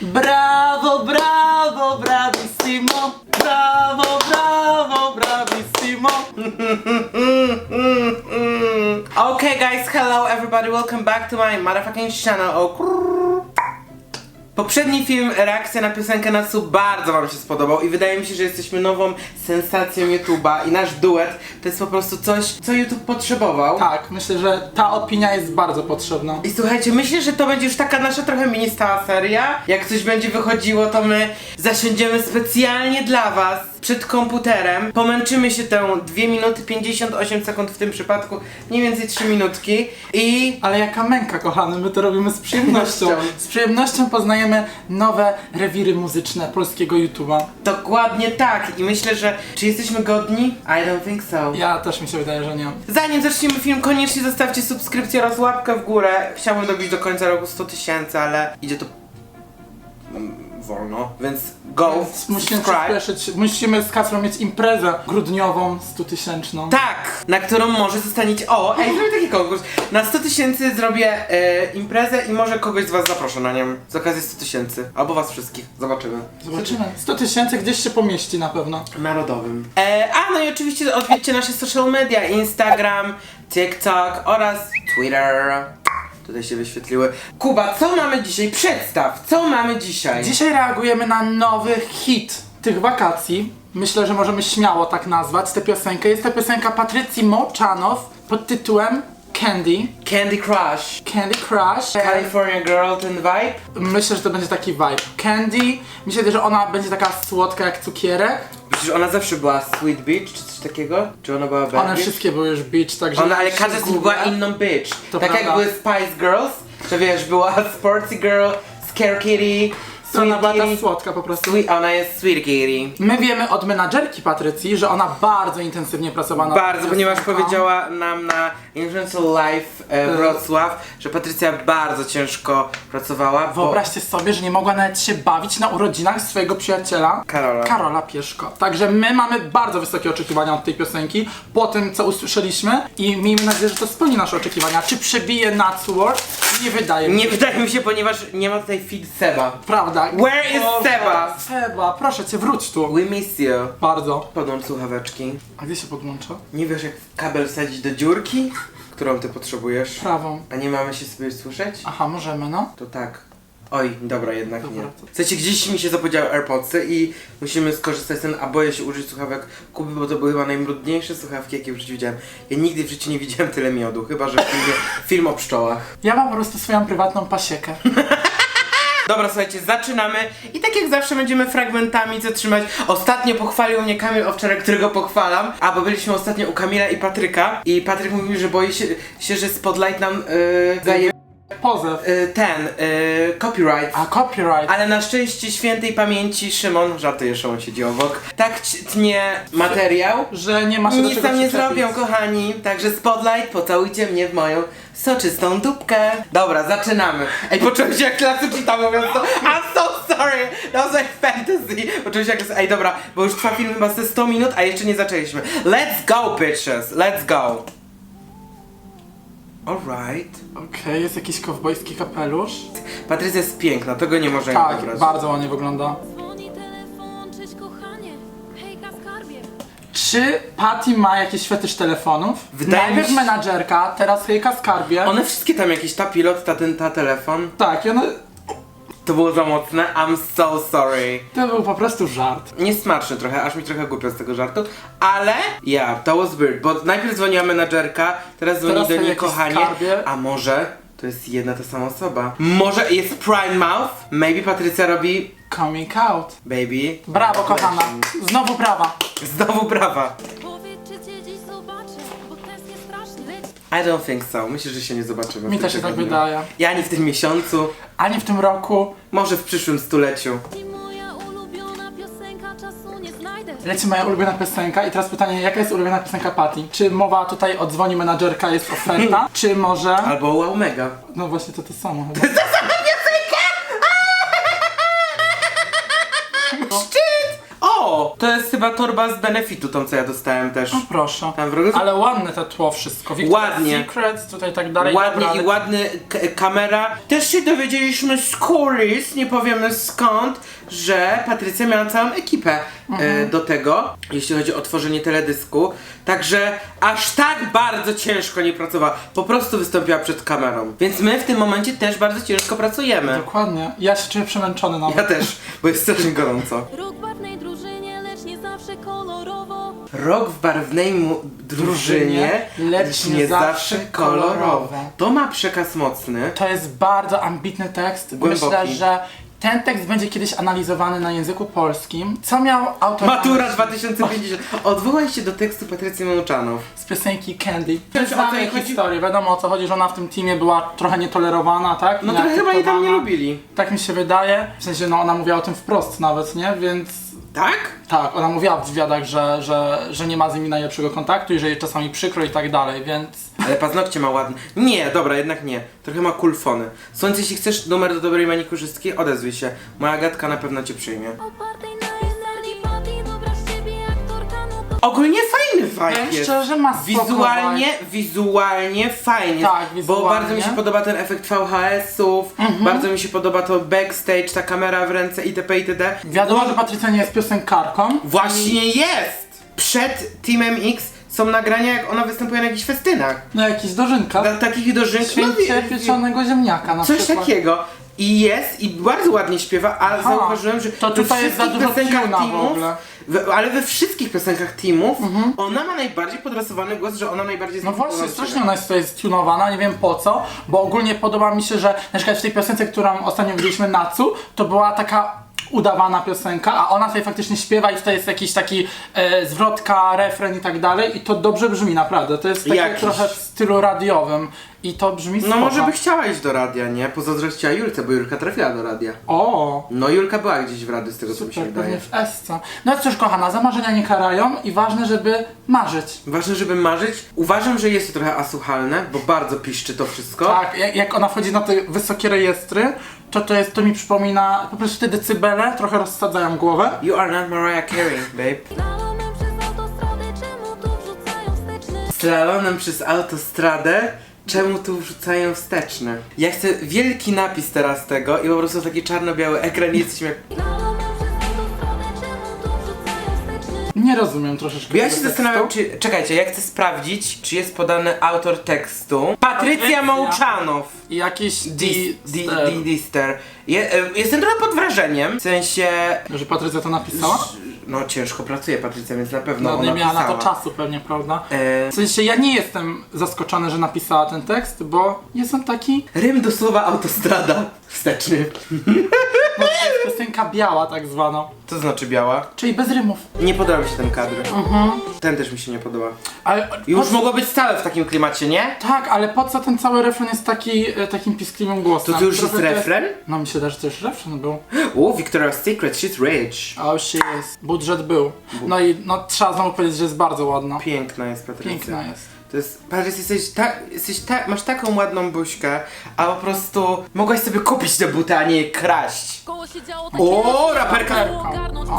Brawo, brawo, bravissimo. Bravo, bravo, bravissimo. Okay guys, hello everybody, welcome back to my motherfucking channel. Oh. Poprzedni film, reakcja na piosenkę Nasu bardzo wam się spodobał i wydaje mi się, że jesteśmy nową sensacją YouTube'a i nasz duet to jest po prostu coś, co YouTube potrzebował. Tak, myślę, że ta opinia jest bardzo potrzebna. I słuchajcie, myślę, że to będzie już taka nasza trochę mini stała seria. Jak coś będzie wychodziło, to my zasiądziemy specjalnie dla was przed komputerem. Pomęczymy się tę 2 minuty 58 sekund w tym przypadku, mniej więcej 3 minutki i Ale jaka męka, kochany, my to robimy z przyjemnością. Z przyjemnością poznajemy nowe rewiry muzyczne polskiego YouTube'a. dokładnie tak. I myślę, że czy jesteśmy godni? I don't think so. Ja też mi się wydaje, że nie. Zanim zaczniemy film, koniecznie zostawcie subskrypcję oraz łapkę w górę. Chciałbym dobić do końca roku 100 tysięcy, ale idzie to wolno, więc go, musimy subscribe. przyspieszyć. Musimy z Kacprą mieć imprezę grudniową 100 tysięczną. Tak, na którą może zostaniecie. O, ej, zrobię taki konkurs. Na 100 tysięcy zrobię e, imprezę i może kogoś z Was zaproszę na nią. Z okazji 100 tysięcy. Albo Was wszystkich. Zobaczymy. Zobaczymy. 100 tysięcy gdzieś się pomieści na pewno. Narodowym. E, a, no i oczywiście odwiedźcie nasze social media: Instagram, TikTok oraz Twitter. Tutaj się wyświetliły. Kuba, co mamy dzisiaj? Przedstaw, co mamy dzisiaj? Dzisiaj reagujemy na nowy hit tych wakacji. Myślę, że możemy śmiało tak nazwać tę piosenkę. Jest to piosenka Patrycji Mołczanow pod tytułem Candy. Candy Crush. Candy Crush. California Girl, ten vibe. Myślę, że to będzie taki vibe. Candy. Myślę, że ona będzie taka słodka jak cukierek. Że ona zawsze była Sweet Beach, czy coś takiego? Czy ona była bad One bitch? wszystkie były już beach, także... Ona, ale każda z nich była inną bitch. To tak jak prawda. były Spice Girls, to wiesz, była Sporty Girl, Scare Kitty, To ona Sweet słodka po prostu. Sweet, ona jest Sweet Kitty. My wiemy od menadżerki Patrycji, że ona bardzo intensywnie pracowała nad Bardzo, ponieważ piosenką. powiedziała nam na Influential Live e, Wrocław, że Patrycja bardzo ciężko pracowała. bo- Wyobraźcie sobie, że nie mogła nawet się bawić na urodzinach swojego przyjaciela Karola. Karola Pieszko. Także my mamy bardzo wysokie oczekiwania od tej piosenki po tym, co usłyszeliśmy i miejmy nadzieję, że to spełni nasze oczekiwania. Czy przebije Nuts World? Nie wydaje mi się. Nie wydaje mi się, ponieważ nie ma tutaj feed Seba. Prawda. Where is Boże, Seba? Seba, proszę cię, wróć tu. We miss you. Bardzo. Podłącz słuchaweczki. A gdzie się podłącza? Nie wiesz jak kabel wsadzić do dziurki, którą ty potrzebujesz? Prawą. A nie mamy się sobie słyszeć? Aha, możemy, no. To tak. Oj, dobra, jednak Dobra, nie. to- Słuchajcie, gdzieś mi się zapodziały AirPodsy i musimy skorzystać z ten, a boję się użyć słuchawek Kuby, bo to były chyba najbrudniejsze słuchawki, jakie w życiu widziałem. Ja nigdy w życiu nie widziałem tyle miodu, chyba że w filmie, film o pszczołach. Ja mam po prostu swoją prywatną pasiekę. Dobra, słuchajcie, zaczynamy. I tak jak zawsze będziemy fragmentami zatrzymać. Ostatnio pochwalił mnie Kamil Owczarek, którego pochwalam, a bo byliśmy ostatnio u Kamila i Patryka. I Patryk mówił, że boi się, się że Spotlight nam yy, Pozew. yy, ten, yy, copyright. A copyright. Ale na szczęście świętej pamięci Szymon, żartuję, Szymon siedzi obok, tak ci- tnie materiał. Że nie ma się do Nic czego tam nie przyczepić. zrobią, kochani. Także spotlight, pocałujcie mnie w moją soczystą dupkę. Dobra, zaczynamy. Ej, poczułem się jak klasycznie mówiąc to. I'm so sorry. That was like fantasy. Poczułem się jak... Ej, dobra, bo już trwa film chyba ze 100 minut, a jeszcze nie zaczęliśmy. Let's go, bitches. Let's go. Alright. Okej, jest jakiś kowbojski kapelusz. Patrycja jest piękna, tego nie możemy Tak, bardzo ładnie wygląda. Dzwoni telefon, cześć kochanie. Hejka skarbie. Czy Patty ma jakiś fetysz telefonów? Wydaje mi Najpierw się- menadżerka, teraz hejka skarbie. One wszystkie tam jakieś, ta pilot, ta ten, ta telefon. Tak, i one... To było za mocne. I'm so sorry. To był po prostu żart. Niesmaczny trochę, aż mi trochę głupio z tego żartu, ale yeah, that was weird, bo najpierw dzwoniła menadżerka, teraz dzwoni Teraz do to niej jakiś kochanie, skarbie. a może to jest jedna ta sama osoba. Może jest Prime Mouth, maybe Patrycja robi Coming out. baby. Brawo, kochana. Znowu brawa. Znowu brawa. I don't think so, myślę, że się nie zobaczymy. w Mi tym też się tak tygodniu. wydaje. Ja ani w tym miesiącu, Ani w tym roku. może w przyszłym stuleciu. i moja ulubiona piosenka, czasu nie znajdę. Leci moja ulubiona piosenka i teraz pytanie, jaka jest ulubiona piosenka Patty? Czy mowa tutaj o dzwoni menadżerka jest oferta? Czy może... Albo wow mega. No właśnie to to samo chyba. Szczyt! O! O, to jest chyba torba z benefitu, tą co ja dostałem też. No proszę. Tam w rogu- Ale ładne te tło wszystko. Victoria's Ładnie. Secret, tutaj tak dalej. Ładnie Dobra, i ładny k- kamera. Też się dowiedzieliśmy z kulis, nie powiemy skąd, że Patrycja miała całą ekipę e, do tego, jeśli chodzi o tworzenie teledysku. Także aż tak bardzo ciężko nie pracowała. Po prostu wystąpiła przed kamerą. Więc my w tym momencie też bardzo ciężko pracujemy. Dokładnie. Ja się czuję przemęczony nawet. Ja też, bo jest strasznie gorąco. Rok w barwnej mu- drużynie, lecz nie zawsze kolorowe. To ma przekaz mocny. To jest bardzo ambitny tekst. Głęboki. Myślę, że ten tekst będzie kiedyś analizowany na języku polskim. Co miał autor Matura na- 2050. Odwołaj się do tekstu Patrycji Małczanow. z piosenki Candy. Wiesz, o co Znamy jej chodzi? historię, wiadomo o co chodzi, że ona w tym teamie była trochę nietolerowana, tak? No trochę chyba jej tam nie Nieakceptowana. lubili. Tak mi się wydaje. W sensie, no ona mówiła o tym wprost nawet, nie? Więc Tak? tak, ona mówiła w wywiadach, że, że, że nie ma z nimi najlepszego kontaktu i że jej czasami przykro i tak dalej, więc... Ale paznokcie ma ładne. Nie, dobra, jednak nie. Trochę ma kulfony. Słońce, jeśli chcesz numer do dobrej manikurzystki, odezwij się. Moja gadka na pewno cię przyjmie. Ogólnie fajny Powiem vibe jest. szczerze, ma spoko Wizualnie, wizualnie fajnie. Tak, Bo wizualnie. bardzo mi się podoba ten efekt VHS-ów, bardzo mi się podoba to backstage, ta kamera w ręce itp. itd. Wiadomo, że Patrycja nie jest piosenkarką. Właśnie jest! Przed Teamem X są nagrania, jak ona występuje na jakichś festynach. No jakiś dożynka. Na takich dożynkach. Święcie pieczonego ziemniaka na Coś przykład. takiego. I jest, i bardzo ładnie śpiewa, ale Aha, zauważyłem, że to we tutaj jest za wszystkich dużo piosenkach w teamów, ogóle. Mhm. we, ale we wszystkich piosenkach teamów, ona ma najbardziej podrasowany głos, że ona najbardziej No właśnie, strasznie ona jest tutaj stunowana, nie wiem po co, bo ogólnie podoba mi się, że na przykład w tej piosence, którą ostatnio widzieliśmy Natsu, to była taka udawana piosenka, a ona tutaj faktycznie śpiewa i tutaj jest jakiś taki e, zwrotka, refren i tak dalej i to dobrze brzmi naprawdę, to jest takie Jakiś. trochę w stylu radiowym i to brzmi No spoko. może by chciała iść do radia, nie? Pozazdrościła Julce, bo Julka trafiła do radia. O, No Julka była gdzieś w radiu, z tego co mi się super, wydaje. pewnie w Esce. No cóż kochana, za marzenia nie karają i ważne, żeby marzyć. Ważne, żeby marzyć. Uważam, że jest to trochę asłuchalne, bo bardzo piszczy to wszystko. Tak, jak, jak ona wchodzi na te wysokie rejestry, to to jest, to mi przypomina, po prostu te decybele trochę rozsadzają głowę. You are not Mariah Carey, babe. Slalomem przez autostradę, czemu tu wrzucają wsteczny? Ja chcę wielki napis teraz tego i po prostu taki czarno-biały ekran i jesteśmy jak... Nie rozumiem troszeczkę. Bo ja tego się tekstu. zastanawiam, czy... Czekajcie, ja chcę sprawdzić, czy jest podany autor tekstu. Patrycja Patrycja. Mołczanow. I jakiś Di- di- di- Dister. Je, e, jestem trochę pod wrażeniem, w sensie... Że Patrycja to napisała? No ciężko pracuje Patrycja, więc na pewno No ona nie miała na to pisała. czasu pewnie, prawda? E, W sensie ja nie jestem zaskoczony, że napisała ten tekst, bo jest on taki, rym do słowa autostrada. Wsteczny. no, to jest piosenka biała tak zwana, To znaczy biała. czyli bez rymów. Nie podoba mi się ten kadr. Ten też mi się nie podoba. Ale Już po, mogło być stałe w takim klimacie, nie? Tak, ale po co ten cały refren jest taki, e, takim piskliwym głosem? To to już jest Trochę refren? No mi się też też refren był. U, Victoria's Secret, she's rich. Oh she is. Budżet był. No i no trzeba znowu powiedzieć, że jest bardzo ładna. Piękna jest Patrycja. Piękna jest. To jest, jesteś tak, jesteś tak, masz taką ładną buźkę, a po prostu mogłaś sobie kupić te buty, a nie je kraść. Koło działo O, raperka. Ogarnąć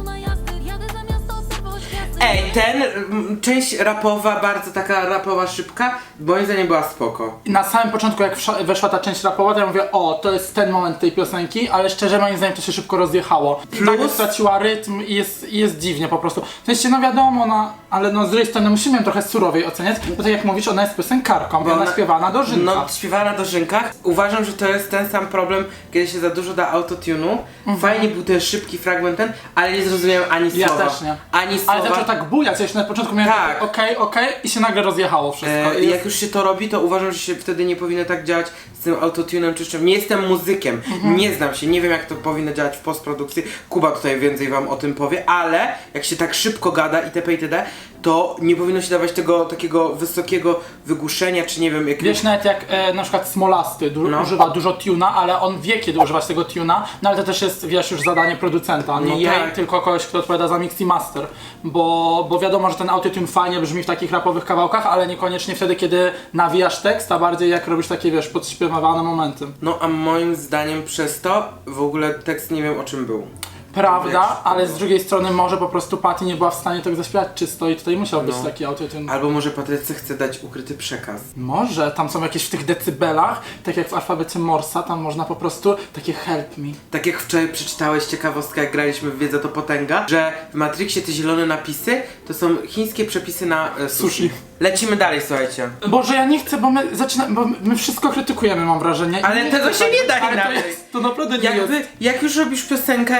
Ej, ten, mm, część rapowa, bardzo taka rapowa szybka, moim zdaniem była spoko. Na samym początku, jak wsza- weszła ta część rapowa, to ja mówię, o, to jest ten moment tej piosenki, ale szczerze moim zdaniem to się szybko rozjechało. Plus- Nagle straciła rytm i jest, i jest dziwnie po prostu. W sensie, no wiadomo, no, ale no z drugiej strony musimy ją trochę surowiej oceniać, bo tak jak mówisz, ona jest piosenkarką, bo ona ona- śpiewa na dożynka. No, śpiewana na dożynkach. Uważam, że to jest ten sam problem, kiedy się za dużo da autotunu. Fajnie był ten szybki fragment ten, ale nie zrozumiałem ani Mhm. Ja słowa. też nie. Ani słowa. Ale zaczął tak bujać, ja na początku miałem Tak. tak. okej, okej i się nagle rozjechało wszystko. E, I jest- jak już się to robi, to uważam, że się wtedy nie powinno tak działać z tym autotunem czy z czym. Nie jestem muzykiem, Mhm. nie znam się, nie wiem jak to powinno działać w postprodukcji. Kuba tutaj więcej wam o tym powie, ale jak się tak szybko gada itp. itd., to nie powinno się dawać tego takiego wysokiego wygłuszenia, czy nie wiem, jakiegoś... Wiesz, nawet jak e, na przykład Smolasty du- No. używa dużo tuna, ale on wie kiedy używać tego tuna, no ale to też jest, wiesz, już zadanie producenta, nie No jej, tak. tylko kogoś, kto odpowiada za mix i master, bo, bo wiadomo, że ten autotune fajnie brzmi w takich rapowych kawałkach, ale niekoniecznie wtedy, kiedy nawijasz tekst, a bardziej jak robisz takie, wiesz, podśpiewane momenty. No a moim zdaniem przez to w ogóle tekst nie wiem o czym był. Prawda, ale z drugiej strony może po prostu Patty nie była w stanie tego zaśpiewać czysto i tutaj musiał być No. taki autotune. Albo może Patrycja chce dać ukryty przekaz. Może, tam są jakieś w tych decybelach, tak jak w alfabecie Morsa, tam można po prostu takie help me. Tak jak wczoraj przeczytałeś ciekawostkę, jak graliśmy w Wiedza to Potęga, że w Matrixie te zielone napisy to są chińskie przepisy na e, sushi. Sushi. Lecimy dalej, słuchajcie. Boże, ja nie chcę, bo my zaczynamy, bo my wszystko krytykujemy, mam wrażenie. I Ale nie tego chcę się nie da ale to, inaczej. jest, to naprawdę nie Jakby, jest. jak już robisz piosenkę,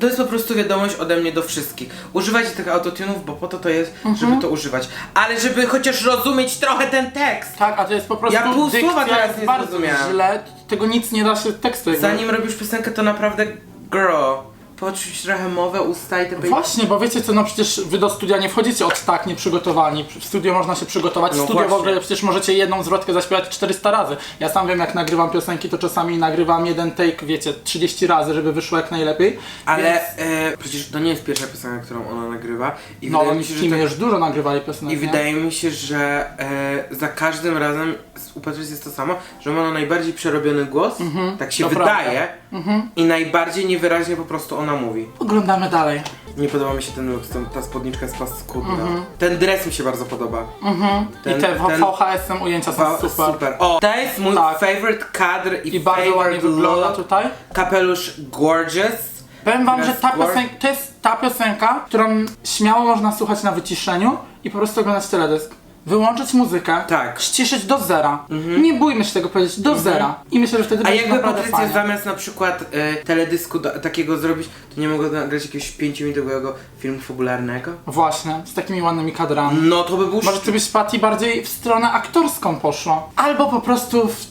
to jest po prostu wiadomość ode mnie do wszystkich. Używajcie tych autotunów, bo po to to jest, Mhm. żeby to używać. Ale żeby chociaż rozumieć trochę ten tekst. Tak, a to jest po prostu Ja pół dykcja słowa teraz jest nie bardzo zrozumiałem. źle, tego nic nie da się tekstu jakby. Zanim robisz piosenkę, to naprawdę girl, poczuć trochę mowę, usta i te. Właśnie, bo wiecie co, no przecież wy do studia nie wchodzicie od tak nieprzygotowani. W studio można się przygotować. W No studio w właśnie. ogóle przecież możecie jedną zwrotkę zaśpiewać 400 razy. Ja sam wiem, jak nagrywam piosenki, to czasami nagrywam jeden take, wiecie, 30 razy, żeby wyszło jak najlepiej. Ale Więc, e, przecież to nie jest pierwsza piosenka, którą ona nagrywa. I no, wydaje mi się, w że to, już dużo nagrywali piosenek. I nie? wydaje mi się, że e, za każdym razem u Patrycji jest to samo, że ma najbardziej przerobiony głos, tak się wydaje, i najbardziej niewyraźnie po prostu ona mówi. Oglądamy dalej. Nie podoba mi się ten look, ta- ta spódniczka jest paskudna. Ten dres mi się bardzo podoba. Ten- I te ten- VHS-em ujęcia są Wa- super. O, to jest mój Tak. favorite kadr i, I bardzo ładnie favorite wygląda look. tutaj. Kapelusz gorgeous. Powiem wam, że Dress ta piosenka, to jest ta piosenka, którą śmiało można słuchać na wyciszeniu i po prostu oglądać teledysk. Wyłączyć muzykę, Tak. ściszyć do zera. Nie bójmy się tego powiedzieć, do zera. I myślę, że wtedy A będzie jakby naprawdę Patrycja fajnie. zamiast na przykład e, teledysku do, takiego zrobić, to nie mogła nagrać jakiegoś 5-minutowego filmu fabularnego? Właśnie, z takimi ładnymi kadrami. No to by był Może ty byś Patty bardziej w stronę aktorską poszła. Albo po prostu w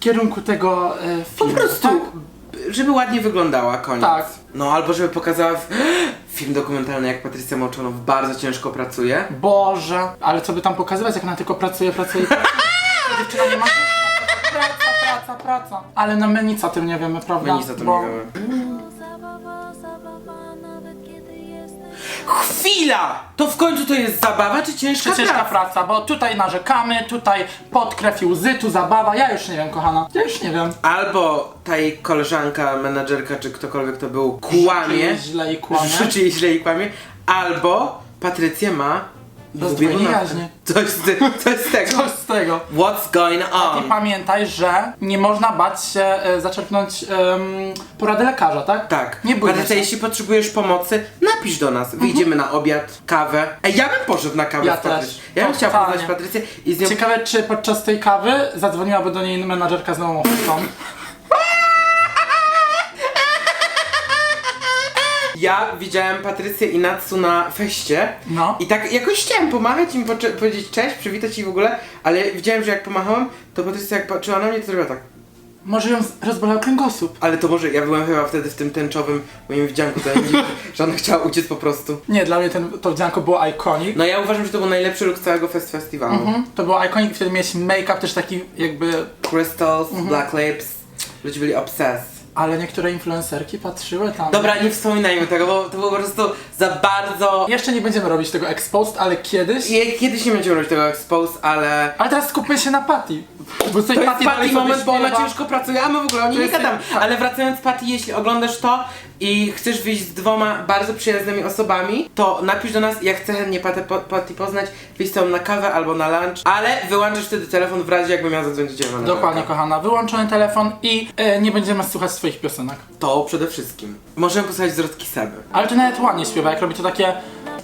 kierunku tego e, Po filmu. prostu, Tak? żeby ładnie wyglądała, koniec. Tak. No albo żeby pokazała w... film dokumentalny, jak Patrycja Mołczanow bardzo ciężko pracuje. Boże, ale co by tam pokazywać, jak ona tylko pracuje, pracuje i pracuje. Dziewczyna nie ma praca, praca, praca. Ale no my nic o tym nie wiemy, prawda? My nic o tym Bo- nie wiemy. Chwila! To w końcu to jest zabawa czy ciężka Czy ciężka praca? praca, bo tutaj narzekamy, tutaj pod krew i łzy, tu zabawa. Ja już nie wiem, kochana. Ja już nie wiem. Albo ta jej koleżanka, menadżerka czy ktokolwiek to był kłamie, źle i kłamie. jej źle i kłamie, albo Patrycja ma Zbiegunawkę. jaźni. Coś z, ty- coś z tego. Coś z tego. What's going I on? pamiętaj, że nie można bać się e, zaczerpnąć em, porady lekarza, tak? Tak. Nie bójmy Patrycja, się. jeśli potrzebujesz pomocy, napisz do nas. Wyjdziemy na obiad, kawę. Ej, ja bym poszedł na kawę Ja z Patrycją. też. Ja bym chciał Totalnie. poznać Patrycję i z nią... Ciekawe, czy podczas tej kawy zadzwoniłaby do niej menadżerka z nową ofertą. Ja widziałem Patrycję i Natsu na feście No. i tak jakoś chciałem pomachać im, pocze- powiedzieć cześć, przywitać ich w ogóle, ale widziałem, że jak pomachałem, to Patrycja jak patrzyła na mnie, to zrobiła tak. Może ją z- rozbolał kręgosłup. Ale to może, ja byłem chyba wtedy w tym tęczowym moim wdzianku, to ja nie, że ona chciała uciec po prostu. Nie, dla mnie ten, to wdzianko było iconic. No ja uważam, że to był najlepszy look całego fest festiwalu. Mhm. To było iconic, wtedy miałeś make-up też taki jakby... Crystals, Mhm. black lips, ludzie byli obsessed. Ale niektóre influencerki patrzyły tam. Dobra, nie wspominajmy tego, bo to było po prostu za bardzo... Jeszcze nie będziemy robić tego exposed, ale kiedyś... I kiedyś nie będziemy robić tego expose, ale... Ale teraz skupmy się na Patty. Bo tutaj To jest Patty Patty moment, bo ona śpiewa. ciężko pracuje, a my w ogóle o niej nie jest- tak. Ale wracając Patty, jeśli oglądasz to i chcesz wyjść z dwoma bardzo przyjaznymi osobami, to napisz do nas, jak chcę chętnie Patty, po- Patty poznać, wyjść z tobą na kawę albo na lunch, ale wyłączysz wtedy telefon w razie jakby miał zadzwonić do. Dokładnie, kochana. Wyłączony telefon i e, nie będziemy słuchać swoich piosenek. To przede wszystkim. Możemy posłuchać zwrotki Seby. Ale to nawet ładnie śpiewa, jak robi to takie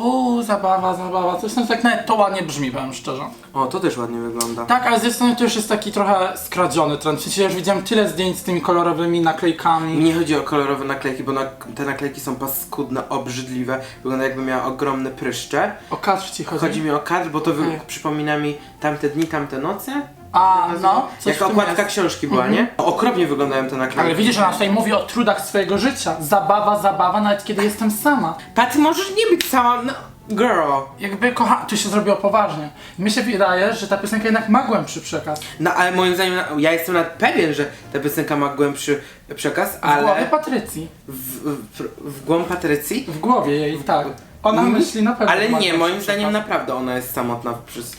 uuu, zabawa, zabawa, coś tam tak nawet to ładnie brzmi, powiem szczerze. O, to też ładnie wygląda. Tak, ale z jednej strony to już jest taki trochę skradziony trend. W sensie ja już widziałem tyle zdjęć z tymi kolorowymi naklejkami. Nie chodzi o kolorowe naklejki, bo na, te naklejki są paskudne, obrzydliwe. Wygląda jakby miała ogromne pryszcze. O kadr ci chodzi? Chodzi mi o kadr, bo to wy, przypomina mi tamte dni, tamte noce. A, no, coś Jak w tym okładka jest. Mhm. książki była, nie? Okropnie wyglądają te naklejki. Ale widzisz, ona tutaj mówi o trudach swojego życia. Zabawa, zabawa, nawet kiedy jestem sama. Paty, możesz nie być sama, no, girl. Jakby, kocha, tu się zrobiło poważnie. Mi się wydaje, że ta piosenka jednak ma głębszy przekaz. No, ale moim zdaniem, ja jestem nawet pewien, że ta piosenka ma głębszy przekaz, W głowie ale Patrycji. w, w, w głąb Patrycji. W głowie jej, tak. Ona Mm, myśli na pewno. Ale ma nie, głębszy moim zdaniem przekaz. naprawdę ona jest samotna przez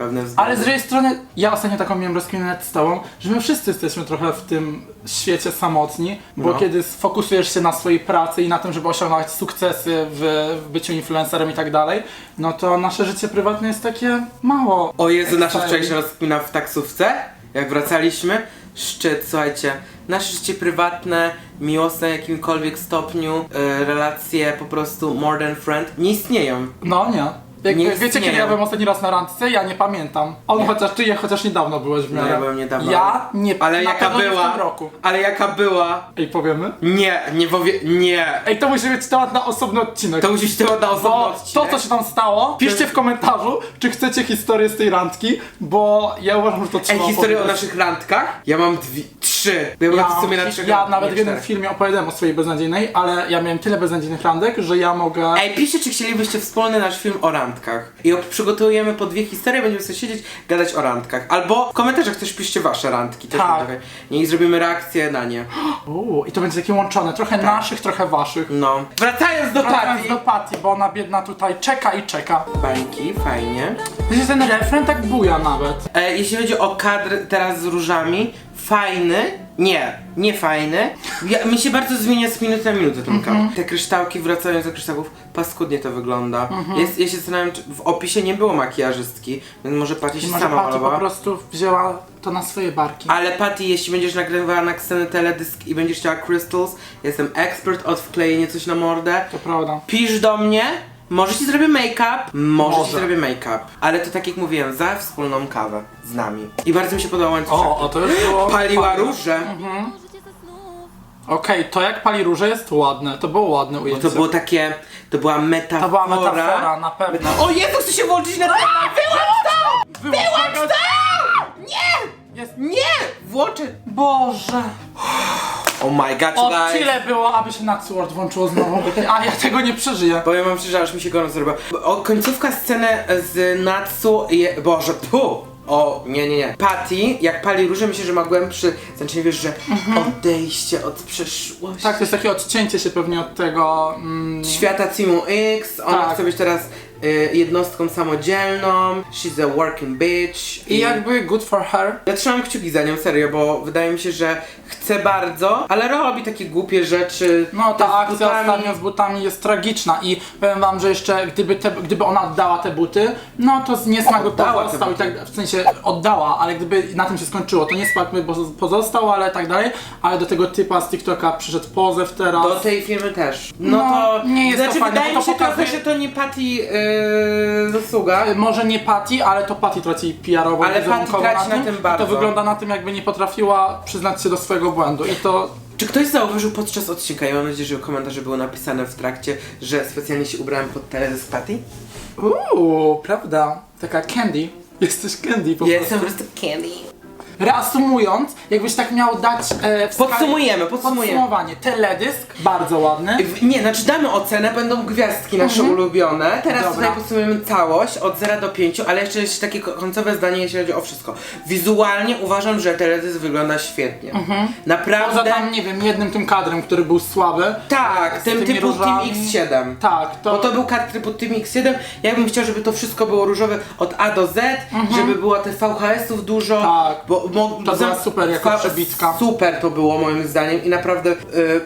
pewne względy. Ale z drugiej strony, ja ostatnio taką miałem rozkminę z tobą, że my wszyscy jesteśmy trochę w tym świecie samotni, bo No. kiedy sfokusujesz się na swojej pracy i na tym, żeby osiągnąć sukcesy w, w byciu influencerem i tak dalej, no to nasze życie prywatne jest takie mało. O Jezu, nasza wczorajsza rozkmina w taksówce, jak wracaliśmy. Szczyt, słuchajcie, nasze życie prywatne, miłosne w jakimkolwiek stopniu, e, relacje po prostu more than friend nie istnieją. No nie. Jak, Nie wiecie, kiedy ja byłem ostatni raz na randce? Ja nie pamiętam. On chociaż ty, je chociaż niedawno byłeś w No miarę. ja byłem niedawno. Ja nie Ale na jaka pewno nie była? w tym roku. Ale jaka była? Ej, powiemy? Nie, nie powie... Nie! Ej, to musi być temat na osobny odcinek. To musi być temat na osobny Bo odcinek. to, co się tam stało, piszcie w komentarzu, czy chcecie historię z tej randki, bo ja uważam, że to trzeba Ej, historię o opowiedzieć. naszych randkach? Ja mam dwie, trzy. Ja, Ja, w sumie na trzech ja nawet w jednym filmie opowiadałem o swojej beznadziejnej, ale ja miałem tyle beznadziejnych randek, że ja mogę... Ej, piszcie, czy chcielibyście wspólny nasz film o randkach. I przygotujemy po dwie historie, będziemy sobie siedzieć, gadać o randkach. Albo w komentarzach też piszcie wasze randki. Też Tak. Niech zrobimy reakcję na nie. Uuu, I to będzie takie łączone, trochę naszych, trochę waszych. No. Wracając do Wracając Tati. do Patty, bo ona biedna tutaj czeka i czeka. Bańki, fajnie. Wiecie, ten refren tak buja nawet. E, jeśli chodzi o kadr teraz z różami, fajny. Nie, nie fajny. Ja, mi się bardzo zmienia z minuty na minutę ten Mhm. kadr. Te kryształki, wracając do kryształków, paskudnie to wygląda. Mhm. Jest, ja się zastanawiam, czy w opisie nie było makijażystki, więc może Patty się Może sama Patty po malowała. prostu wzięła to na swoje barki. Ale Patty, jeśli będziesz nagrywała na scenę teledysk i będziesz chciała crystals, jestem ekspert od wklejenia coś na mordę. To prawda. Pisz do mnie, może ci zrobię make-up, może, ci Może. zrobię make-up. Ale to tak jak mówiłem, za wspólną kawę z nami. I bardzo mi się podoba łańcuszek. O, o to już było... Paliła fajne. róże. Snów. Okej, to jak pali róże jest ładne, to było ładne Bo ujęcie. to było takie, to była metafora. To była metafora, na pewno. O Jezu, chcę się włączyć na temat! Wyłącz to! Wyłącz to! Nie! Jest... Nie! Włączę. Boże! Oh my god, O guys. tyle było, aby się Natsword włączyło znowu. A ja tego nie przeżyję. Powiem wam szczerze, aż mi się gorąco zrobiło. O, końcówka sceny z Natsu je... Boże, pu! O, nie, nie, nie. Patty, jak pali róże, myślę, że ma głębszy... Znaczy, wiesz, że odejście od przeszłości. Tak, to jest takie odcięcie się pewnie od tego... Mm, Świata Teamu X, ona Tak. chce być teraz jednostką samodzielną, she's a working bitch. I jakby good for her. Ja trzymam kciuki za nią, serio, bo wydaje mi się, że chce bardzo, ale robi takie głupie rzeczy. No ta akcja butami. ostatnio z butami jest tragiczna i powiem wam, że jeszcze gdyby, te, gdyby ona oddała te buty, no to z niesmak by pozostał i tak w sensie oddała, ale gdyby na tym się skończyło, to niesmak by poz- pozostał, ale tak dalej, ale do tego typa z TikToka przyszedł pozew teraz. Do tej firmy też. No, No, to. nie jest to znaczy, fajne, wydaje mi to się trochę, pokazuje- że to nie Patty yy, zasługa. Może nie Patty, ale to Patty traci PR-owo Ale wizerunkowo Patty traci na tym. tym I bardzo. To wygląda na tym, jakby nie potrafiła przyznać się do swojego błędu i to Czy ktoś zauważył podczas odcinka, ja mam nadzieję, że komentarze były napisane w trakcie, że specjalnie się ubrałem pod teledysk Patty? Uuu, prawda? Taka candy. Jesteś candy po Ja prostu. jestem po prostu candy. Reasumując, jakbyś tak miał dać e, w skali- Podsumujemy, podsumujemy. podsumowanie. Teledysk, bardzo ładny. W- Nie, znaczy damy ocenę, będą gwiazdki nasze ulubione. Teraz Dobra. tutaj podsumujemy całość od 0 do 5, ale jeszcze jest takie ko- końcowe zdanie, jeśli chodzi o wszystko. Wizualnie uważam, że teledysk wygląda świetnie. Naprawdę. Poza tam, nie wiem, jednym tym kadrem, który był słaby. Tak, z tym tymi typu różami. Team X7. Tak, to... Bo to był kadr typu Team X7. Ja bym chciał, żeby to wszystko było różowe od A do Z, żeby było tych VHS-ów dużo. Tak. Bo, mo, To była super jako przebitka. Super to było moim zdaniem i naprawdę y,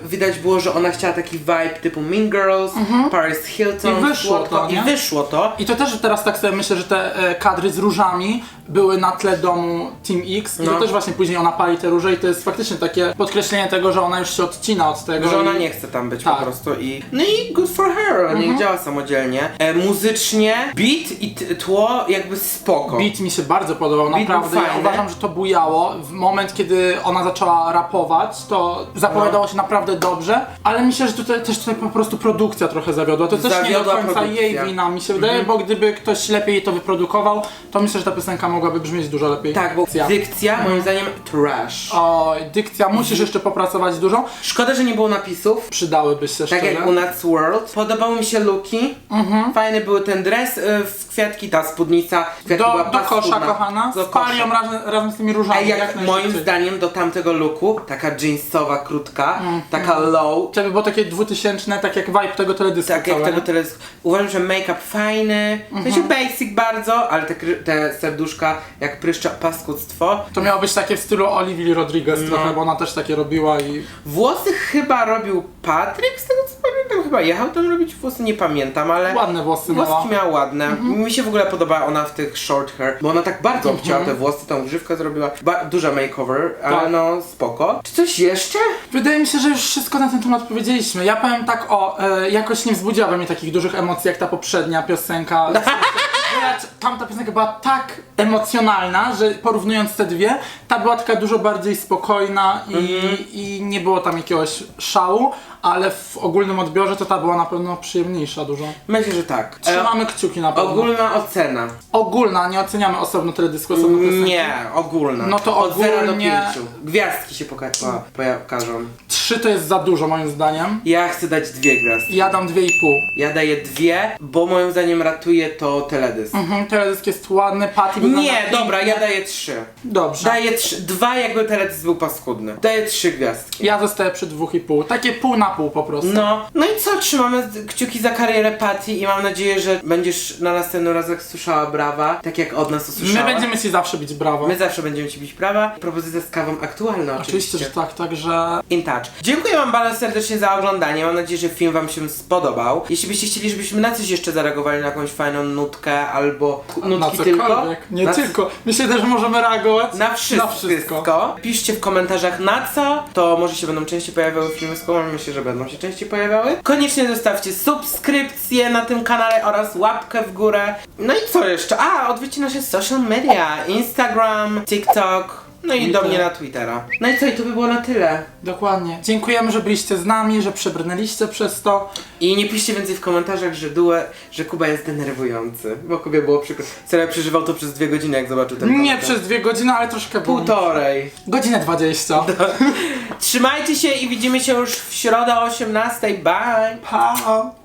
widać było, że ona chciała taki vibe typu Mean Girls, Paris Hilton. Mhm. I wyszło słodko, to, nie? I wyszło to. I to też teraz tak sobie myślę, że te e, kadry z różami były na tle domu Team X i No. to też właśnie później ona pali te róże i to jest faktycznie takie podkreślenie tego, że ona już się odcina od tego. Że ona i... nie chce tam być Tak. po prostu i... No i good for her, Mhm. niech działa samodzielnie. E, muzycznie, beat i t- tło jakby spoko. Beat mi się bardzo podobał, był naprawdę. Ja fajny. uważam, że to bujało. W moment, kiedy ona zaczęła rapować, to zapowiadało się naprawdę dobrze, ale myślę, że tutaj też tutaj po prostu produkcja trochę zawiodła. To też nie do Zawiodła końca produkcja. jej wina, mi się wydaje, bo gdyby ktoś lepiej to wyprodukował, to myślę, że ta piosenka mogłaby brzmieć dużo lepiej. Tak, bo Dykcja. moim zdaniem trash. Oj, dykcja, musisz jeszcze popracować dużo. Szkoda, że nie było napisów. Przydałyby się Tak szczerze. jak u Nuts World. Podobały mi się looki. Mhm. Fajny był ten dres y, w kwiatki, ta spódnica. Kwiatki była Do, do kosza, paskudna. kochana, Do z palią kosza. razem, razem z tymi różami. A jak, najszybciej. moim zdaniem do tamtego looku, taka jeansowa, krótka, Mhm. taka low, Żeby było takie dwutysięczne, tak jak vibe tego teledysku tak jak całe, tego nie? teraz uważam, że make-up fajny, w sensie Mhm. basic bardzo, ale te, kry- te serduszka jak pryszcza paskudztwo. To miało być takie w stylu Olivia Rodriguez No. trochę, bo ona też takie robiła i... Włosy chyba robił Patryk, z tego co pamiętam, chyba jechał tam robić włosy, nie pamiętam, ale... Ładne włosy miała. Włoski miała ładne. Mhm. Mi się w ogóle podoba ona w tych short hair, bo ona tak bardzo obcięła te włosy, tą grzywkę zrobiła. Ba duża makeover, ale Tak. no spoko. Czy coś jeszcze? Wydaje mi się, że już wszystko na ten temat powiedzieliśmy. Ja powiem tak, o, e, jakoś nie wzbudziła we mnie takich dużych emocji jak ta poprzednia piosenka. Wręcz Tamta piosenka była tak emocjonalna, że porównując te dwie, ta była taka dużo bardziej spokojna i, Mhm. i nie było tam jakiegoś szału, ale w ogólnym odbiorze to ta była na pewno przyjemniejsza dużo. Myślę, że tak. Trzymamy kciuki na E, pewno. ogólna ocena. Ogólna, nie oceniamy osobno teledysku, osobno piosenki. Nie, ogólna. No to Od 0 do ogólnie- 5. Gwiazdki się poka- po- pokażą. Trzy to jest za dużo moim zdaniem. Ja chcę dać dwie gwiazdki. Ja dam dwie i pół. Ja daję dwie, bo moim zdaniem ratuje to teledysk. Mhm, teledysk jest ładny, Patty wygląda Nie, pięknie. dobra, ja daję trzy. Dobrze. Daję trzy, dwa jakby teledysk był paskudny. Daję trzy gwiazdki. Ja zostaję przy dwóch i pół. Takie pół na pół po prostu. No, no i co, trzymamy kciuki za karierę Patty i mam nadzieję, że będziesz na następnym razem słyszała brawa, tak jak od nas My usłyszała. będziemy ci zawsze bić brawo. My zawsze będziemy ci bić brawa. Propozycja z kawą aktualna oczywiście. Oczywiście, że tak, także In touch. Dziękuję wam bardzo serdecznie za oglądanie. Mam nadzieję, że film wam się spodobał. Jeśli byście chcieli, żebyśmy na coś jeszcze zareagowali, na jakąś fajną nutkę albo na nutki tylko. cokolwiek. Nie na, tylko. Myślę że możemy reagować Na wszystko. Na wszystko. Piszcie w komentarzach na co. To może się będą częściej pojawiały filmy z Kubą. Myślę, że będą się częściej pojawiały. Koniecznie zostawcie subskrypcję na tym kanale oraz łapkę w górę. No i co jeszcze? A, odwiedźcie nasze social media. Instagram, TikTok. No i do Twitter. mnie na Twittera. No i co? I to by było na tyle. Dokładnie. Dziękujemy, że byliście z nami, że przebrnęliście przez to. I nie piszcie więcej w komentarzach, że Due, że Kuba jest denerwujący. Bo Kubie było przykro. Serio przeżywał to przez dwie godziny, jak zobaczył ten Nie komentarz. przez dwie godziny, ale troszkę było. Półtorej. Godzinę dwadzieścia. Trzymajcie się i widzimy się już w środę o 18. Bye! Pa!